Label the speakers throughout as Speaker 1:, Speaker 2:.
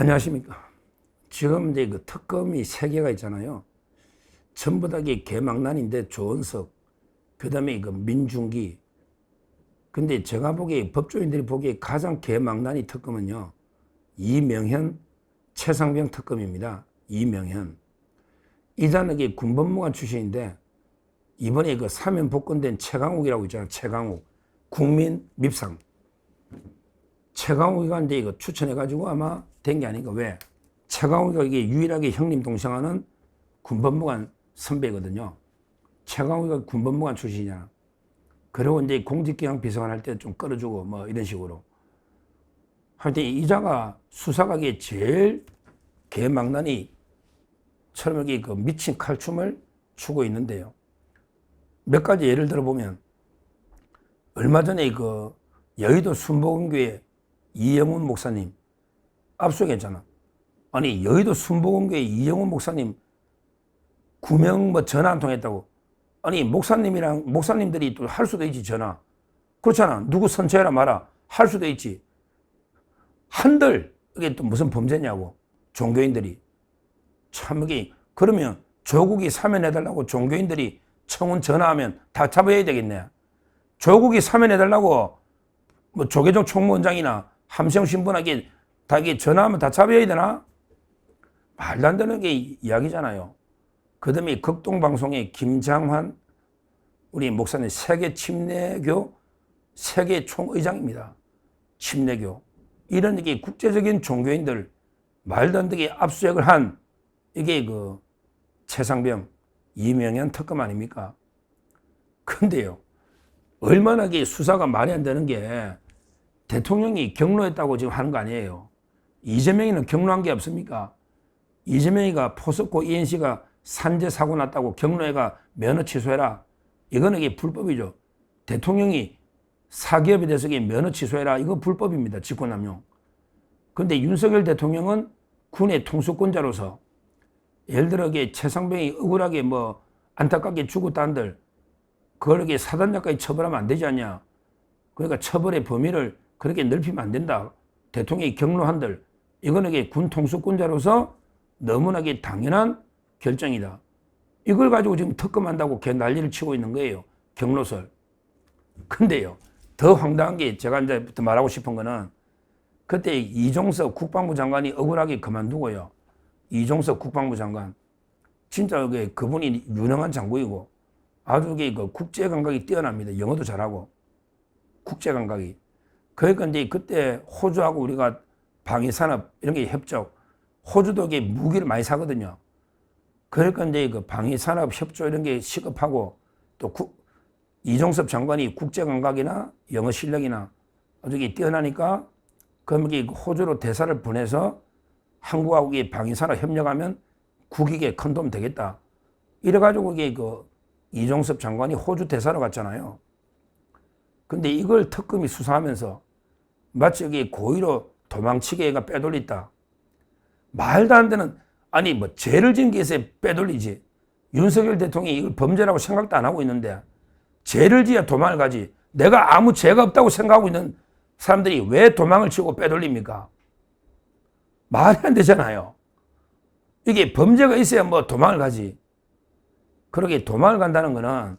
Speaker 1: 안녕하십니까. 지금 이제 그 특검이 세 개가 있잖아요. 전부 다 이게 개망난인데 조은석, 그 다음에 그 민중기. 근데 제가 보기에 법조인들이 보기에 가장 개망난이 특검은요. 이명현, 최상병 특검입니다. 이명현. 이단에게 군법무관 출신인데 이번에 그 사면 복권된 최강욱이라고 있잖아요. 최강욱. 국민 밉상. 최강욱이가 이제 이거 추천해가지고 아마 된 게 아닌가. 왜? 최강욱이가 이게 유일하게 형님 동생하는 군법무관 선배거든요. 최강욱이가 군법무관 출신이잖아. 그리고 이제 공직기강 비서관 할 때 좀 끌어주고 뭐 이런 식으로. 하여튼 이자가 수사각에 제일 개망난이 이렇게 그 미친 칼춤을 추고 있는데요. 몇 가지 예를 들어보면 얼마 전에 그 여의도 순복음교회 이영훈 목사님 압수했잖아. 아니 여의도 순복음교회 이영훈 목사님 구명 뭐 전화 한통 했다고. 아니 목사님이랑 목사님들이 또 할 수도 있지 전화. 그렇잖아. 누구 선처해라 마라 할 수도 있지. 한들 이게 또 무슨 범죄냐고 종교인들이 참 이게 그러면 조국이 사면해달라고 종교인들이 청원 전화하면 다 잡아야 되겠네. 조국이 사면해달라고 뭐 조계종 총무원장이나 함성 신분에게 다 이게 전화하면 다 잡아야 되나? 말도 안 되는 게 이야기잖아요. 그 다음에 극동방송의 김장환 우리 목사님 세계 침례교 세계 총의장입니다. 침례교. 이런 이게 국제적인 종교인들 말도 안 되게 압수수색을 한 이게 그 최상병 이명현 특검 아닙니까? 근데요. 얼마나 수사가 말이 안 되는 게 대통령이 경로했다고 지금 하는 거 아니에요. 이재명이는 경로한 게 없습니까? 이재명이가 포스코 ENC가 산재 사고 났다고 경로해가 면허 취소해라. 이거는 이게 불법이죠. 대통령이 사기업에 대해서 면허 취소해라. 이거 불법입니다. 직권남용. 근데 윤석열 대통령은 군의 통수권자로서 예를 들어 최상병이 억울하게 뭐 안타깝게 죽었다는들 그렇게 사단자까지 처벌하면 안 되지 않냐. 그러니까 처벌의 범위를 그렇게 넓히면 안 된다. 대통령이 경로한들 이거는 군 통수권자로서 너무나게 당연한 결정이다. 이걸 가지고 지금 특검한다고 개 난리를 치고 있는 거예요. 경로설. 근데요. 더 황당한 게 제가 이제 말하고 싶은 거는 그때 이종석 국방부 장관이 억울하게 그만두고요. 이종석 국방부 장관. 진짜 그 그분이 유능한 장군이고 아주 그 국제 감각이 뛰어납니다. 영어도 잘하고 국제 감각이. 그러니까 이제 그때 호주하고 우리가 방위 산업 이런 게 협조 호주도 이게 무기를 많이 사거든요. 그러니까 이제 그 방위 산업 협조 이런 게 시급하고 또 국, 이종섭 장관이 국제 감각이나 영어 실력이나 아주 뛰어나니까 이게 호주로 대사를 보내서 한국하고 이 방위 산업 협력하면 국익에 큰 도움 되겠다. 이래가지고 이게 그 이종섭 장관이 호주 대사로 갔잖아요. 근데 이걸 특검이 수사하면서 마치 여기 고의로 도망치게 얘가 빼돌렸다. 말도 안 되는, 아니, 뭐, 죄를 지은 게 있어야 빼돌리지. 윤석열 대통령이 이걸 범죄라고 생각도 안 하고 있는데, 죄를 지어야 도망을 가지. 내가 아무 죄가 없다고 생각하고 있는 사람들이 왜 도망을 치고 빼돌립니까? 말이 안 되잖아요. 이게 범죄가 있어야 뭐 도망을 가지. 그러게 도망을 간다는 거는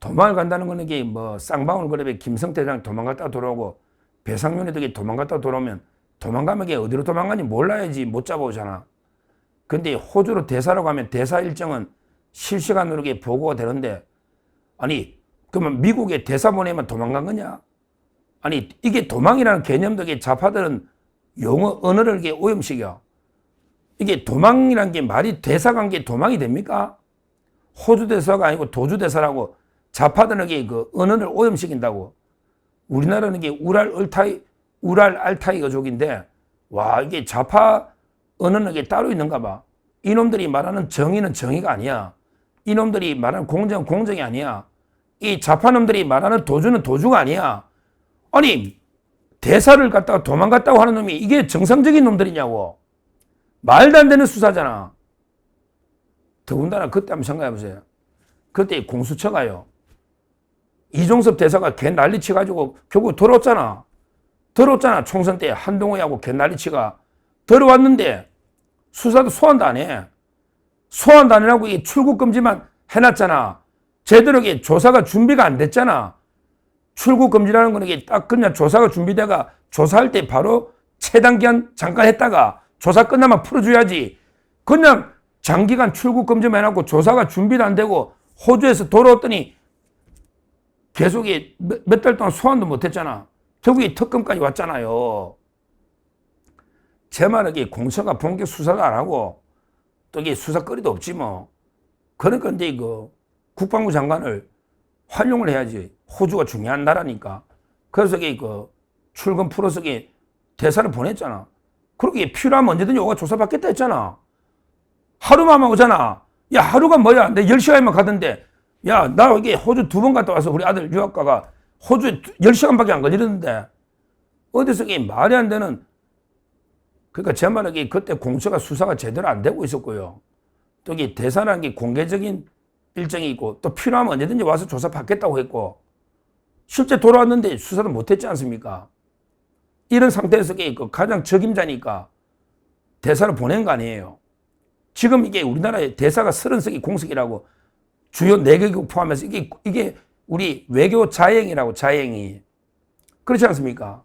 Speaker 1: 도망을 간다는 거는 이게 뭐 쌍방울 그룹의 김성태랑 도망갔다 돌아오고 배상윤에도 이게 도망갔다 돌아오면 도망가면 이게 어디로 도망가는지 몰라야지 못 잡아오잖아. 근데 호주로 대사로 가면 대사 일정은 실시간으로 이게 보고가 되는데 아니 그러면 미국에 대사 보내면 도망간 거냐? 아니 이게 도망이라는 개념도 이게 좌파들은 용어 언어를 이게 오염시켜. 이게 도망이란 게 말이 대사 관계 도망이 됩니까? 호주 대사가 아니고 도주 대사라고 좌파들은 이게 그 언어를 오염시킨다고. 우리나라는 이게 우랄 얼타이 우랄 알타이 어족인데 와 이게 좌파 언어는 게 따로 있는가 봐. 이놈들이 말하는 정의는 정의가 아니야. 이놈들이 말하는 공정은 공정이 아니야. 이 좌파놈들이 말하는 도주는 도주가 아니야. 아니 대사를 갖다가 도망갔다고 하는 놈이 이게 정상적인 놈들이냐고. 말도 안 되는 수사잖아. 더군다나 그때 한번 생각해 보세요. 그때 공수처가요. 이종섭 대사가 걔 난리치 가지고 결국 들었잖아. 들었잖아. 총선 때 한동호하고 걔 난리치가 들어왔는데 수사도 소환도 안 해. 소환도 안 하고 이 출국 금지만 해놨잖아. 제대로 이게 조사가 준비가 안 됐잖아. 출국 금지라는 거는 이게 딱 그냥 조사가 준비돼가 조사할 때 바로 최단기간 잠깐 했다가 조사 끝나면 풀어줘야지. 그냥 장기간 출국 금지만 해놓고 조사가 준비도 안 되고 호주에서 돌아왔더니 계속 몇 달 동안 소환도 못 했잖아. 결국에 특검까지 왔잖아요. 제 말은 이게 공처가 본격 수사도 안 하고 또 이게 수사거리도 없지 뭐. 그러니까 이제 이거 국방부 장관을 활용을 해야지. 호주가 중요한 나라니까. 그래서 이게 그 출근 풀어서 이게 대사를 보냈잖아. 그렇게 필요하면 언제든지 오가 조사받겠다 했잖아. 하루만 오잖아. 야, 하루가 뭐야? 내 10시간만 가던데. 야, 나 이게 호주 두 번 갔다 와서 우리 아들 유학가가 호주에 10시간밖에 안 걸리는데. 어디서 이게 말이 안 되는. 그러니까 제 말은 그때 공처가 수사가 제대로 안 되고 있었고요. 또 이게 대사라는 게 공개적인 일정이 있고 또 필요하면 언제든지 와서 조사 받겠다고 했고 실제 돌아왔는데 수사를 못했지 않습니까? 이런 상태에서 그 가장 적임자니까 대사를 보낸 거 아니에요. 지금 이게 우리나라의 대사가 30석이 공석이라고 주요 4개국 포함해서 이게, 이게 우리 외교 자행이라고 자행이. 그렇지 않습니까?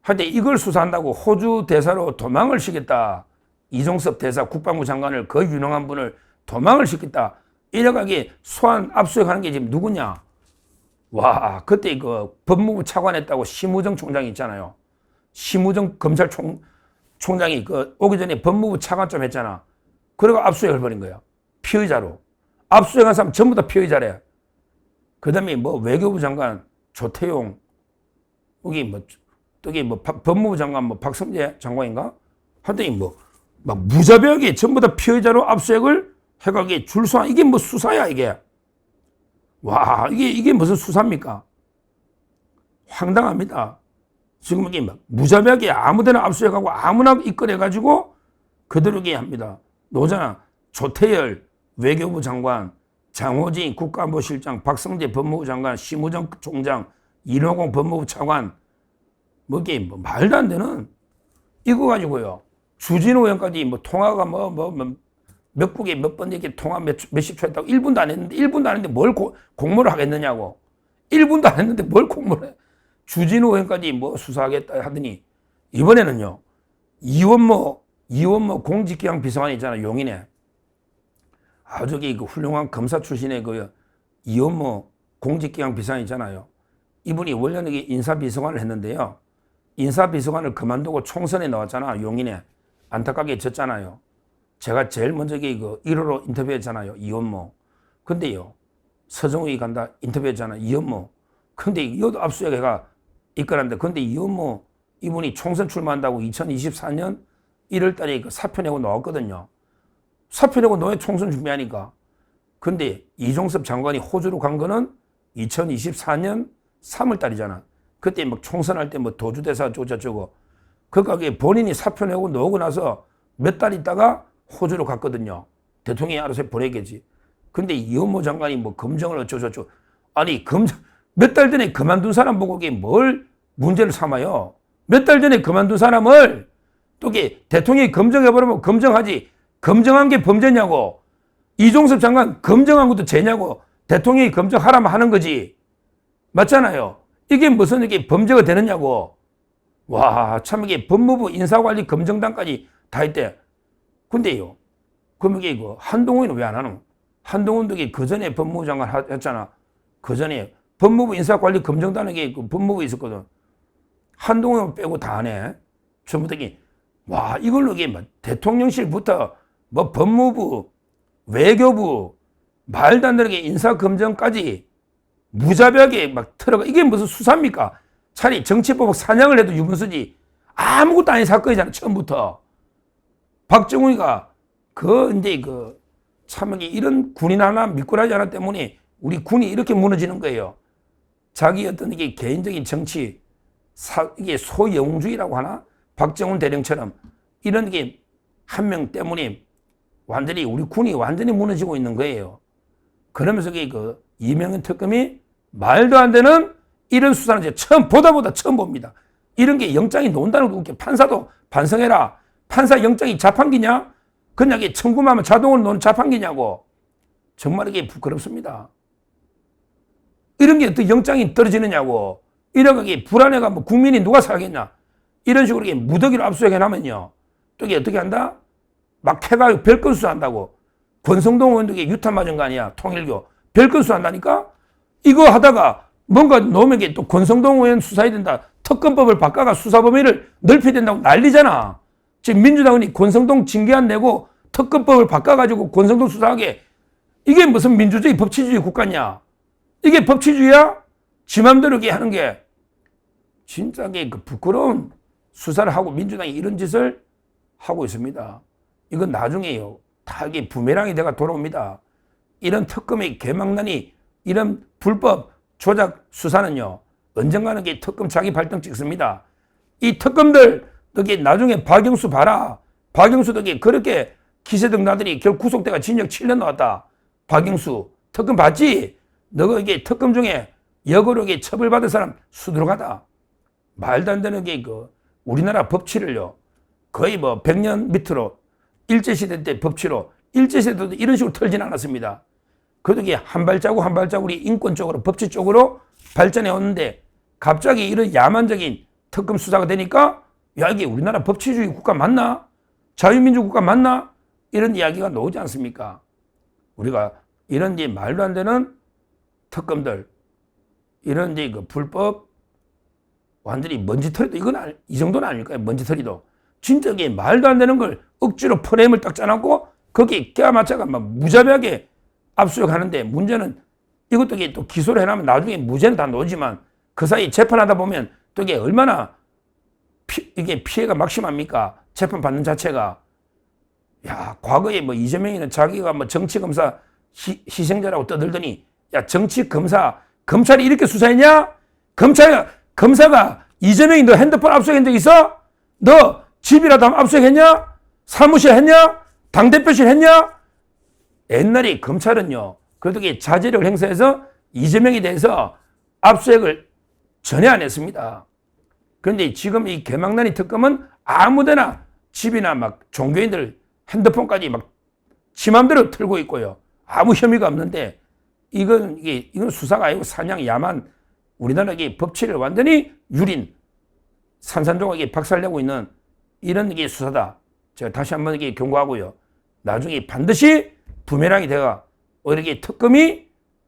Speaker 1: 하여튼 이걸 수사한다고 호주 대사로 도망을 시켰다. 이종섭 대사 국방부 장관을 그 유능한 분을 도망을 시켰다. 이래가게 소환 압수수색하는 게 지금 누구냐? 와 그때 그 법무부 차관했다고 심우정 총장 있잖아요. 심우정 검찰총 총장이 그 오기 전에 법무부 차관 좀 했잖아. 그리고 압수수색을 벌인 거야. 피의자로. 압수수색한 사람 전부 다 피의자래. 그 다음에 뭐 외교부 장관 조태용, 여기 뭐, 여기 뭐 법무부 장관 뭐 박성재 장관인가? 하여튼 뭐, 막 무자비하게 전부 다 피의자로 압수수색을 해가게 줄수한 이게 뭐 수사야 이게. 와 이게 이게 무슨 수사입니까? 황당합니다. 지금 이게 막 무자비하게 아무 데나 압수해가고 아무나 이끌어가지고 그대로 게 합니다. 노잖아 조태열 외교부 장관, 장호진 국가안보실장, 박성재 법무부 장관, 심우정 총장, 이노공 법무부 차관. 뭐 이게 뭐 말도 안 되는 이거 가지고요. 주진우 의원까지 뭐 통화가 뭐뭐 뭐, 몇 국에 몇 번 이렇게 통화 몇, 몇십 초 했다고 1분도 안 했는데 1분도 안 했는데 뭘 고, 공모를 하겠느냐고. 1분도 안 했는데 뭘 공모를 해? 주진우 의원까지 뭐 수사하겠다 하더니 이번에는요. 이원모 이원모 공직기강 비서관 있잖아 용인에 아주 그 훌륭한 검사 출신의 그 이원모 공직기강 비서관 있잖아요 이분이 원래는 인사비서관을 했는데요 인사비서관을 그만두고 총선에 나왔잖아 용인에 안타깝게 졌잖아요 제가 제일 먼저 그 1호로 인터뷰했잖아요. 이원모. 근데요. 서정욱이 간다 인터뷰했잖아. 이원모. 근데 이것도 압수수색가 이끌었는데 근데 이원모 이분이 총선 출마한다고 2024년 1월 달에 그 사표 내고 나왔거든요. 사표 내고 너왜 총선 준비하니까. 근데 이종섭 장관이 호주로 간 거는 2024년 3월 달이잖아. 그때 막 총선할 때 뭐 도주대사 어쩌고저쩌고. 그러니까 본인이 사표 내고 나오고 나서 몇 달 있다가 호주로 갔거든요. 대통령이 알아서 보내겠지. 근데 이현모 장관이 뭐 검정을 어쩌고저쩌고. 아니, 검정, 몇 달 전에 그만둔 사람 보고 이게 뭘 문제를 삼아요? 몇 달 전에 그만둔 사람을 또 이게 대통령이 검증해버리면 검증하지. 검증한 게 범죄냐고. 이종섭 장관 검증한 것도 죄냐고. 대통령이 검증하라면 하는 거지. 맞잖아요. 이게 무슨 이게 범죄가 되느냐고. 와, 참 이게 법무부 인사관리 검증단까지 다 했대. 근데요, 그럼 이게 그 한동훈은 왜안 하노? 한동훈도 그 전에 법무부 장관 했잖아. 그 전에 법무부 인사관리 검증단에게 그 법무부에 있었거든. 한동훈 빼고 다 하네. 전부 다 이게, 와, 이걸로 이게 뭐 대통령실부터 뭐 법무부, 외교부, 말도 안 되게 인사검증까지 무자비하게 막 틀어가. 이게 무슨 수사입니까? 차라리 정치법 사냥을 해도 유분수지. 아무것도 아닌 사건이잖아, 처음부터. 박정훈이가 그 이제 그 참 이런 군인 하나 미꾸라지 하나 때문에 우리 군이 이렇게 무너지는 거예요. 자기 어떤 이게 개인적인 정치 사, 이게 소영주의라고 하나 박정훈 대령처럼 이런 게 한 명 때문에 완전히 우리 군이 완전히 무너지고 있는 거예요. 그러면서 그 이명현 특검이 말도 안 되는 이런 수사는 이제 처음 보다 보다 처음 봅니다. 이런 게 영장이 나온다는 거 웃겨. 판사도 반성해라. 판사 영장이 자판기냐? 그냥 이게 청구하면 자동으로 노는 자판기냐고. 정말 이게 부끄럽습니다. 이런 게 어떻게 영장이 떨어지느냐고. 이런 게 불안해가 뭐 국민이 누가 사겠냐. 이런 식으로 이게 무더기로 압수해 나면요. 또 이게 어떻게 한다? 막 해가 별건수 한다고. 권성동 의원도 이게 유탄 맞은 거 아니야. 통일교. 별건수 한다니까? 이거 하다가 뭔가 놓으면 또 권성동 의원 수사해야 된다. 특검법을 바꿔가 수사 범위를 넓혀야 된다고 난리잖아. 지금 민주당은 권성동 징계안 내고 특검법을 바꿔가지고 권성동 수사하게 이게 무슨 민주주의 법치주의 국가냐? 이게 법치주의야? 지 맘대로 이렇게 하는 게 진짜 그 부끄러운 수사를 하고 민주당이 이런 짓을 하고 있습니다. 이건 나중에요. 다 이게 부메랑이 돼가 돌아옵니다. 이런 특검의 개망난이 이런 불법 조작 수사는요. 언젠가는 이 특검 자기 발등 찍습니다. 이 특검들 여기 나중에 박영수 봐라. 박영수 덕에 그렇게 기세등 나들이 결 구속대가 징역 7년 나왔다. 박영수 특검 봤지? 너가 이게 특검 중에 역으로 처벌받은 사람 수두룩하다. 말도 안 되는 게 그 우리나라 법치를요. 거의 뭐 100년 밑으로 일제시대 때 법치로 일제시대도 이런 식으로 털진 않았습니다. 이게 한 발자국 한 발자국이 인권 쪽으로 법치 쪽으로 발전해 왔는데 갑자기 이런 야만적인 특검 수사가 되니까 야 이게 우리나라 법치주의 국가 맞나? 자유민주 국가 맞나? 이런 이야기가 나오지 않습니까? 우리가 이런 이제 말도 안 되는 특검들 이런 이제 그 불법 완전히 먼지털이도 이건 아니, 이 정도는 아닐 거예요. 먼지털이도 진짜 이게 말도 안 되는 걸 억지로 프레임을 딱 짜놓고 거기에 껴맞춰가 막 무자비하게 압수수색하는데 문제는 이것도 또 기소를 해놓으면 나중에 무죄는 다 나오지만 그 사이 재판하다 보면 또 이게 얼마나 피, 이게 피해가 막심합니까? 재판 받는 자체가 야 과거에 뭐 이재명이는 자기가 뭐 정치 검사 희생자라고 떠들더니 야 정치 검사 검찰이 이렇게 수사했냐? 검찰 검사가 이재명이 너 핸드폰 압수수색한 적 있어? 너 집이라도 한번 압수수색했냐? 사무실 했냐? 당대표실 했냐? 옛날에 검찰은요, 그래도 자제력을 행사해서 이재명에 대해서 압수수색을 전혀 안 했습니다. 그런데 지금 이 개망난이 특검은 아무데나 집이나 막 종교인들 핸드폰까지 막 지맘대로 틀고 있고요. 아무 혐의가 없는데 이건 이게 이건 수사가 아니고 사냥 야만 우리나라 이 법치를 완전히 유린 산산조각에 박살내고 있는 이런 게 수사다. 제가 다시 한번 이게 경고하고요. 나중에 반드시 부메랑이 돼가 이렇게 특검이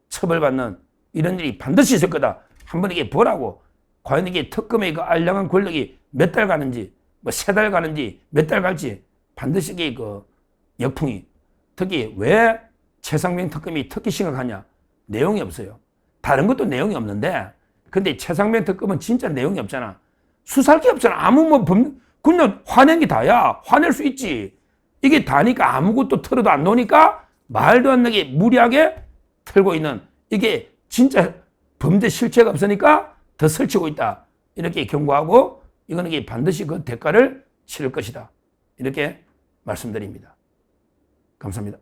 Speaker 1: 처벌받는 이런 일이 반드시 있을 거다. 한번 이게 보라고. 과연 이게 특검의 그 알량한 권력이 몇 달 가는지, 뭐 세 달 가는지, 몇 달 갈지 반드시 이게 그 역풍이. 특히 왜 최상명 특검이 특히 심각하냐? 내용이 없어요. 다른 것도 내용이 없는데, 근데 최상명 특검은 진짜 내용이 없잖아. 수사할 게 없잖아. 아무 뭐 범, 그냥 화낸 게 다야. 화낼 수 있지. 이게 다니까 아무것도 털어도 안 나오니까 말도 안 나게 무리하게 털고 있는 이게 진짜 범죄 실체가 없으니까 더 설치고 있다. 이렇게 경고하고 이거는 반드시 그 대가를 치를 것이다. 이렇게 말씀드립니다. 감사합니다.